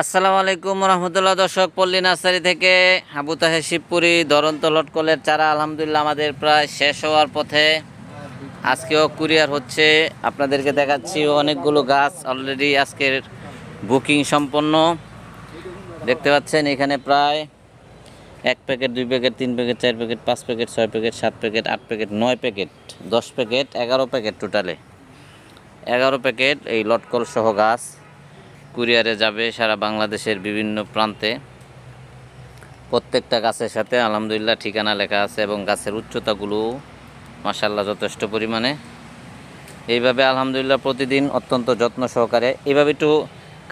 আসসালামু আলাইকুম রহমতুল্লাহ, দর্শক, পল্লী নার্সারি থেকে আবু তাহের শিবপুরি দরন্ত লটকলের চারা আলহামদুলিল্লাহ আমাদের প্রায় শেষ হওয়ার পথে আজকেও কুরিয়ার হচ্ছে। আপনাদেরকে দেখাচ্ছি অনেকগুলো গাছ অলরেডি আজকের বুকিং সম্পন্ন। দেখতে পাচ্ছেন এখানে প্রায় এক প্যাকেট, দুই প্যাকেট, তিন প্যাকেট, চার প্যাকেট, পাঁচ প্যাকেট, ছয় প্যাকেট, সাত প্যাকেট, আট প্যাকেট, নয় প্যাকেট, দশ প্যাকেট, এগারো প্যাকেট টোটালে। এগারো প্যাকেট এই লটকল সহ গাছ। কুরিয়ারে যাবে সারা বাংলাদেশের বিভিন্ন প্রান্তে। প্রত্যেকটা গাছের সাথে আলহামদুলিল্লাহ ঠিকানা লেখা আছে এবং গাছের উচ্চতাগুলো মাসাল্লাহ যথেষ্ট পরিমাণে। এইভাবে আলহামদুলিল্লাহ প্রতিদিন অত্যন্ত যত্ন সহকারে। এইভাবে একটু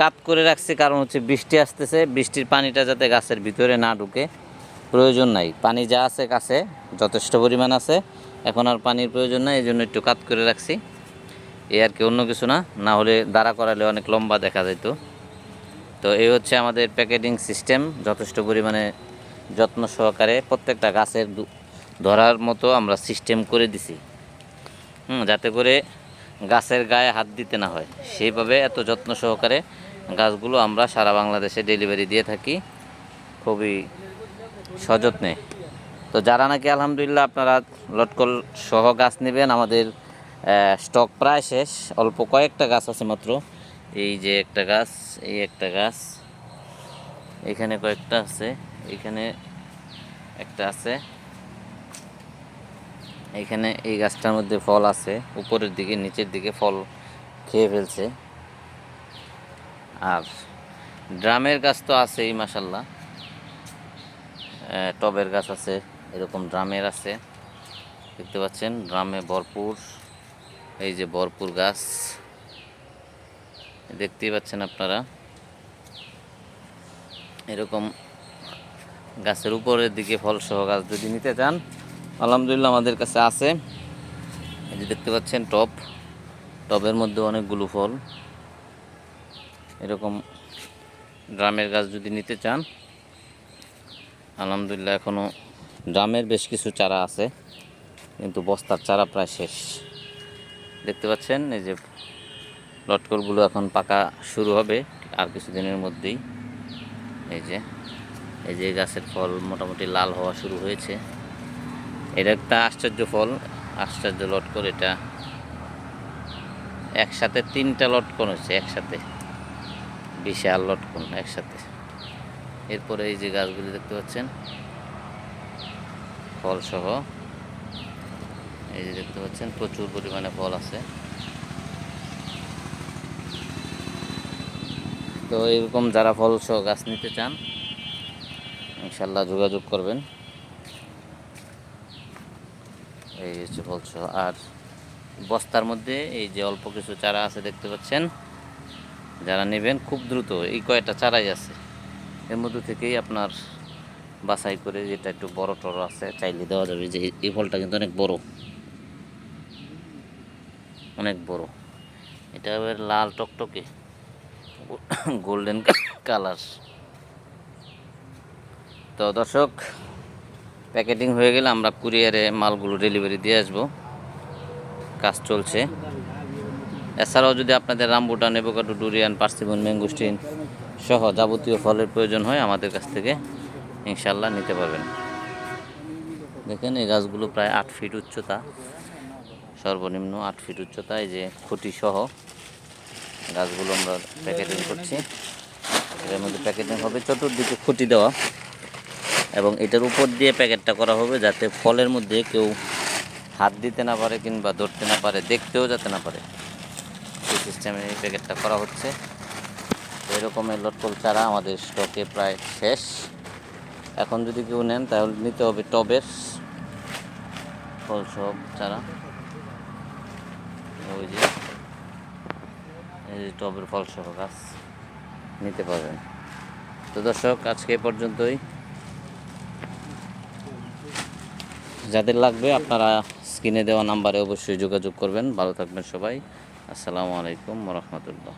কাত করে রাখছি, কারণ হচ্ছে বৃষ্টি আসতেছে। বৃষ্টির পানিটা যাতে গাছের ভিতরে না ঢুকে, প্রয়োজন নাই। পানি যা আছে কাছে যথেষ্ট পরিমাণ আছে। এখন আর পানির প্রয়োজন নাই, এই জন্য একটু কাত করে রাখছি। এই আর কি অন্য কিছু না না হলে দাঁড়া করালে অনেক লম্বা দেখা যেত তো এই হচ্ছে আমাদের প্যাকেটিং সিস্টেম, যথেষ্ট পরিমাণে যত্ন সহকারে প্রত্যেকটা গাছের ধরার মতো আমরা সিস্টেম করে দিছি। হুম, যাতে করে গাছের গায়ে হাত দিতে না হয়। সেইভাবে এত যত্ন সহকারে গাছগুলো আমরা সারা বাংলাদেশে ডেলিভারি দিয়ে থাকি। খুবই সযত্নে। তো যারা নাকি আলহামদুলিল্লাহ আপনারা লটকল সহ গাছ নেবেন, আমাদের স্টক প্রায় শেষ। অল্প কয়েকটা গাছ আছে মাত্র। এই যে একটা গাছ, এই একটা গাছ। এখানে কয়েকটা আছে, এখানে একটা আছে। এইখানে এই গাছটার মধ্যে ফল আছে। উপরের দিকে, নিচের দিকে ফল খেয়ে ফেলছে। আর ড্রামের গাছ তো আছেই মাসাল্লাহ টবের গাছ আছে, এরকম ড্রামের আছে। দেখতে পাচ্ছেন, ড্রামে ভরপুর। এই যে ভরপুর গাছ। দেখতেই পাচ্ছেন আপনারা। এরকম গাছের উপরের দিকে ফল সহ গাছ যদি নিতে চান, আলহামদুলিল্লাহ আমাদের কাছে আছে। এই যে দেখতে পাচ্ছেন টব টবের মধ্যে অনেকগুলো ফল। এরকম ড্রামের গাছ যদি নিতে চান, আলহামদুলিল্লাহ এখনও ড্রামের বেশ কিছু চারা আছে, কিন্তু বস্তার চারা প্রায় শেষ। দেখতে পাচ্ছেন, এই যে লটকলগুলো এখন পাকা শুরু হবে, আর কিছুদিনের মধ্যেই। এই যে এই যে গাছের ফল মোটামুটি লাল হওয়া শুরু হয়েছে। এটা একটা আশ্চর্য ফল, আশ্চর্য লটকল এটা। একসাথে তিনটা লটকন হচ্ছে একসাথে। বিশাল লটকন একসাথে। এরপরে এই যে গাছগুলি দেখতে পাচ্ছেন ফল সহ এই যে দেখতে পাচ্ছেন, প্রচুর পরিমাণে ফল আছে। তো এরকম যারা ফল সহ গাছ নিতে চান, ইনশাল্লাহ যোগাযোগ করবেন। এই হচ্ছে ফল সহ আর বস্তার মধ্যে এই যে অল্প কিছু চারা আছে দেখতে পাচ্ছেন, যারা নেবেন খুব দ্রুত, এই কয়েকটা চারাই আছে। এর মধ্যে থেকেই আপনার বাছাই করে যেটা একটু বড় টড় আছে, চাইলে দেওয়া যাবে যে এই- এই ফলটা কিন্তু অনেক বড়। অনেক বড়। এটা এবার লাল টকটকে। গোল্ডেন কালার তো দর্শক, প্যাকেটিং হয়ে গেলে আমরা কুরিয়ারে মালগুলো ডেলিভারি দিয়ে আসব। কাজ চলছে। এছাড়াও যদি আপনাদের rambutan avocado durian persimmon mangosteen সহ যাবতীয় ফলের প্রয়োজন হয়, আমাদের কাছ থেকে ইনশাল্লাহ নিতে পারবেন। দেখেন এই গাছগুলো প্রায় আট ফিট উচ্চতা। সর্বনিম্ন আট ফিট উচ্চতা, এই যে খুঁটি সহ গাছগুলো আমরা প্যাকেটিং করছি। এর মধ্যে প্যাকেটিং হবে চতুর্দিকে খুঁটি দেওয়া এবং এটার উপর দিয়ে প্যাকেটটা করা হবে যাতে ফলের মধ্যে কেউ হাত দিতে না পারে কিংবা ধরতে না পারে, দেখতেও যাতে না পারে। সেই সিস্টেমে এই প্যাকেটটা করা হচ্ছে। এরকমের লটকল চারা আমাদের স্টকে প্রায় শেষ। এখন যদি কেউ নেন তাহলে নিতে হবে টবের। ফল সব চারা। ওই যে টবের ফলসহ গাছ নিতে পারবেন। তো দর্শক, আজকে পর্যন্তই। যাদের লাগবে আপনারা স্ক্রিনে দেওয়া নাম্বারে অবশ্যই যোগাযোগ করবেন। ভালো থাকবেন সবাই। আসসালামু আলাইকুম রহমতুল্লাহ।